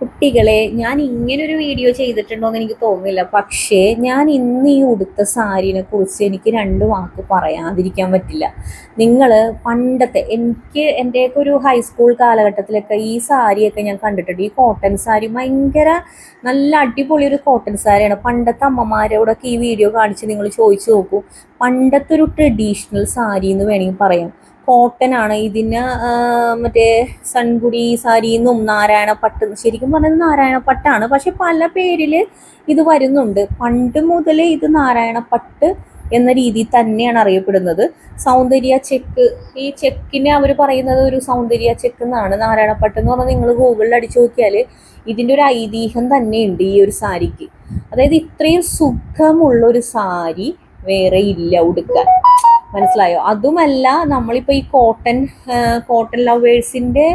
കുട്ടികളെ ഞാൻ ഇങ്ങനൊരു വീഡിയോ ചെയ്തിട്ടുണ്ടോ എന്ന് എനിക്ക് തോന്നുന്നില്ല. പക്ഷേ ഞാൻ ഇന്ന് ഈ ഉടുത്ത സാരിനെ കുറിച്ച് എനിക്ക് രണ്ട് വാക്ക് പറയാതിരിക്കാൻ പറ്റില്ല. നിങ്ങൾ പണ്ടത്തെ എനിക്ക് എന്റെയൊക്കെ ഒരു ഹൈസ്കൂൾ കാലഘട്ടത്തിലൊക്കെ ഈ സാരിയൊക്കെ ഞാൻ കണ്ടിട്ടുണ്ട്. ഈ കോട്ടൺ സാരി ഭയങ്കര നല്ല അടിപൊളി ഒരു കോട്ടൺ സാരിയാണ്. പണ്ടത്തെ അമ്മമാരോടൊക്കെ ഈ വീഡിയോ കാണിച്ച് നിങ്ങൾ ചോദിച്ചു നോക്കൂ. പണ്ടത്തെ ഒരു ട്രഡീഷണൽ സാരി എന്ന് വേണമെങ്കിൽ പറയാം. കോട്ടൺ ആണ്. ഇതിന് മറ്റേ സൺകുടി സാരി എന്നും നാരായണ പട്ട് ശരിക്കും പറഞ്ഞത് നാരായണ പട്ടാണ് പക്ഷെ പല പേരിൽ ഇത് വരുന്നുണ്ട്. പണ്ട് മുതലേ ഇത് നാരായണ പട്ട് എന്ന രീതിയിൽ തന്നെയാണ് അറിയപ്പെടുന്നത്. സൗന്ദര്യ ചെക്ക് ഈ ചെക്കിനെ അവർ പറയുന്നത് ഒരു സൗന്ദര്യ ചെക്ക് എന്നാണ്. നാരായണ പട്ട് എന്ന് പറഞ്ഞാൽ നിങ്ങൾ ഗൂഗിളിൽ അടിച്ചു നോക്കിയാൽ ഇതിന്റെ ഒരു ഐതിഹ്യം തന്നെയുണ്ട് ഈ ഒരു സാരിക്ക്. അതായത് ഇത്രയും സുഖമുള്ള ഒരു സാരി വേറെ ഇല്ല ഉടുക്കാൻ. മനസ്സിലായോ? അതുമല്ല നമ്മളിപ്പോൾ ഈ കോട്ടൺ കോട്ടൺ ലവേഴ്സിന്റെ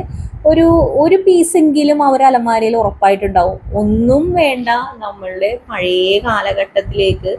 ഒരു ഒരു പീസെങ്കിലും അവർ അലമാരയിൽ ഉറപ്പായിട്ടുണ്ടാവും. ഒന്നും വേണ്ട നമ്മളുടെ പഴയ കാലഘട്ടത്തിലേക്ക്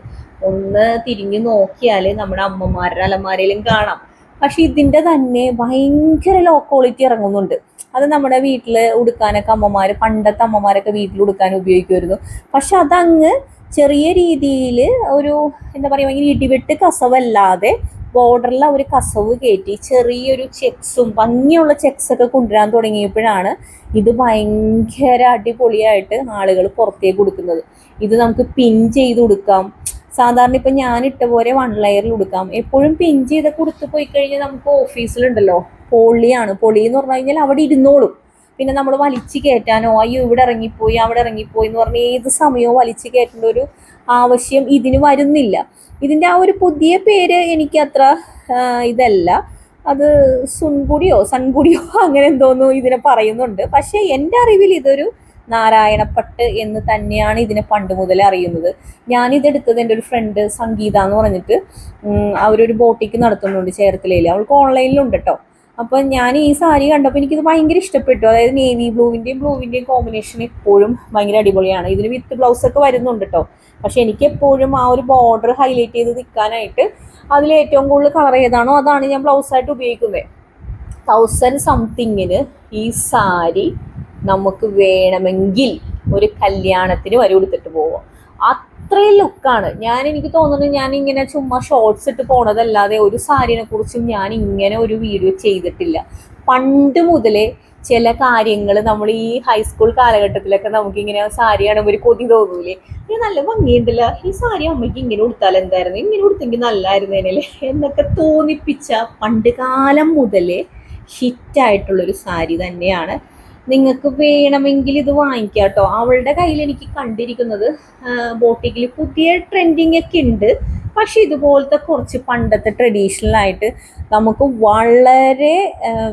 ഒന്ന് തിരിഞ്ഞു നോക്കിയാൽ നമ്മുടെ അമ്മമാരുടെ അലമാരയിലും കാണാം. പക്ഷെ ഇതിന്റെ തന്നെ ഭയങ്കര ലോ ക്വാളിറ്റി ഇറങ്ങുന്നുണ്ട്. അത് നമ്മുടെ വീട്ടിൽ ഉടുക്കാനൊക്കെ അമ്മമാർ പണ്ടത്തെ അമ്മമാരൊക്കെ വീട്ടിൽ ഉടുക്കാൻ ഉപയോഗിക്കുമായിരുന്നു. പക്ഷെ അതങ്ങ് ചെറിയ രീതിയിൽ ഒരു എന്താ പറയുക ഭയങ്കര ഇടിവെട്ട് കസവല്ലാതെ ബോർഡറിൽ ഒരു കസവ് കയറ്റി ചെറിയൊരു ചെക്സും ഭംഗിയുള്ള ചെക്സ് ഒക്കെ കൊണ്ടുവരാൻ തുടങ്ങിയപ്പോഴാണ് ഇത് ഭയങ്കര അടിപൊളിയായിട്ട് ആളുകൾ പുറത്തേക്ക് കൊടുക്കുന്നത്. ഇത് നമുക്ക് പിൻ ചെയ്ത് കൊടുക്കാം. സാധാരണ ഇപ്പം ഞാൻ ഇട്ട പോലെ വൺ ലെയറിൽ കൊടുക്കാം. എപ്പോഴും പിൻ ചെയ്തൊക്കെ കൊടുത്ത് പോയി കഴിഞ്ഞാൽ നമുക്ക് ഓഫീസിലുണ്ടല്ലോ പൊളിയാണ് പൊളി എന്ന് പറഞ്ഞു കഴിഞ്ഞാൽ അവിടെ ഇരുന്നോളും. പിന്നെ നമ്മൾ വലിച്ചു കയറ്റാനോ അയ്യോ ഇവിടെ ഇറങ്ങിപ്പോയി അവിടെ ഇറങ്ങിപ്പോയി എന്ന് പറഞ്ഞ് ഏത് സമയവും വലിച്ചു കയറ്റേണ്ട ഒരു ആവശ്യം ഇതിന് വരുന്നില്ല. ഇതിന്റെ ആ ഒരു പുതിയ പേര് എനിക്ക് അത്ര ഇതല്ല. അത് സുൻകുടിയോ സൺകുടിയോ അങ്ങനെ എന്തോന്നു ഇതിനെ പറയുന്നുണ്ട്. പക്ഷേ എന്റെ അറിവിൽ ഇതൊരു നാരായണപ്പട്ട് എന്ന് തന്നെയാണ് ഇതിനെ പണ്ട് മുതൽ അറിയുന്നത്. ഞാനിതെടുത്തത് എന്റെ ഒരു ഫ്രണ്ട് സംഗീത എന്ന് പറഞ്ഞിട്ട് അവരൊരു ബോട്ടിക്ക് നടത്തുന്നുണ്ട് ചേർത്തലയിൽ അവൾക്ക് ഓൺലൈനിലുണ്ട് കേട്ടോ അപ്പം ഞാൻ ഈ സാരി കണ്ടപ്പോൾ എനിക്കിത് ഭയങ്കര ഇഷ്ടപ്പെട്ടു. അതായത് നേവി ബ്ലൂവിന്റെയും ബ്ലൂവിന്റെയും കോമ്പിനേഷൻ എപ്പോഴും ഭയങ്കര അടിപൊളിയാണ്. ഇതിന് വിത്ത് ബ്ലൗസ് ഒക്കെ വരുന്നുണ്ട് കേട്ടോ പക്ഷെ എനിക്ക് എപ്പോഴും ആ ഒരു ബോർഡർ ഹൈലൈറ്റ് ചെയ്ത് നിൽക്കാനായിട്ട് അതിൽ ഏറ്റവും കൂടുതൽ കളർ ഏതാണോ അതാണ് ഞാൻ ബ്ലൗസായിട്ട് ഉപയോഗിക്കുന്നത് തൗസൻഡ് സംതിങ്ങിന് ഈ സാരി നമുക്ക് വേണമെങ്കിൽ ഒരു കല്യാണത്തിന് വരി കൊടുത്തിട്ട് പോവാം. അത്രയും ലുക്കാണ്. ഞാൻ എനിക്ക് തോന്നുന്നത് ഞാൻ ഇങ്ങനെ ചുമ്മാ ഷോർട്സ് ഇട്ട് പോണതല്ലാതെ ഒരു സാരിനെ കുറിച്ചും ഞാൻ ഇങ്ങനെ ഒരു വീഡിയോ ചെയ്തിട്ടില്ല. പണ്ട് മുതലേ ചില കാര്യങ്ങൾ നമ്മൾ ഈ ഹൈസ്കൂൾ കാലഘട്ടത്തിലൊക്കെ നമുക്ക് ഇങ്ങനെ സാരി കാണുമ്പോൾ ഒരു കൊതി തോന്നൂലേ? ഇത് നല്ല ഭംഗിയുണ്ടല്ലോ. ഈ സാരി അമ്മയ്ക്ക് ഇങ്ങനെ കൊടുത്താൽ എന്തായിരുന്നു? ഇങ്ങനെ ഉടുത്തെങ്കിൽ നല്ലായിരുന്നേനല്ലേ എന്നൊക്കെ തോന്നിപ്പിച്ച പണ്ട് കാലം മുതലേ ഹിറ്റായിട്ടുള്ളൊരു സാരി തന്നെയാണ് നിങ്ങൾക്ക് വേണമെങ്കിൽ ഇത് വാങ്ങിക്കാം കേട്ടോ. അവളുടെ കയ്യിൽ എനിക്ക് കണ്ടിരിക്കുന്നത് ബോട്ടിക്കിൽ പുതിയ ട്രെൻഡിങ് ഒക്കെ ഉണ്ട്. പക്ഷെ ഇതുപോലത്തെ കുറച്ച് പണ്ടത്തെ ട്രഡീഷണൽ ആയിട്ട് നമുക്ക് വളരെ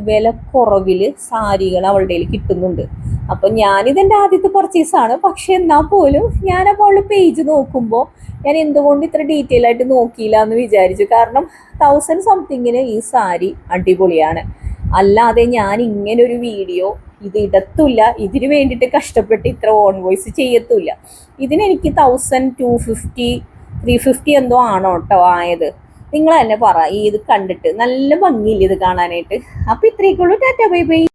വില കുറവിൽ സാരികൾ അവളുടെ കയ്യിൽ കിട്ടുന്നുണ്ട്. അപ്പം ഞാനിതെന്റെ ആദ്യത്തെ പർച്ചേസാണ് പക്ഷെ എന്നാൽ പോലും ഞാനപ്പോൾ അവളുടെ പേജ് നോക്കുമ്പോൾ ഞാൻ എന്തുകൊണ്ട് ഇത്ര ഡീറ്റെയിൽ ആയിട്ട് നോക്കിയില്ല എന്ന് വിചാരിച്ചു. കാരണം തൗസൻഡ് സംതിങ്ങിന് ഈ സാരി അടിപൊളിയാണ്. അല്ലാതെ ഞാൻ ഇങ്ങനെ ഒരു വീഡിയോ ഇത് ഇടത്തില്ല. ഇതിനു വേണ്ടിയിട്ട് കഷ്ടപ്പെട്ട് ഇത്ര ഓൺ വോയിസ് ചെയ്യത്തില്ല. ഇതിനെനിക്ക് thousand two fifty three fifty എന്തോ ആണോ കേട്ടോ ആയത്. നിങ്ങൾ തന്നെ പറ ഈ ഇത് കണ്ടിട്ട്. നല്ല ഭംഗിയില്ല ഇത് കാണാനായിട്ട്? അപ്പം ഇത്രയൊക്കെ ഉള്ളൂ. Tata bye bye.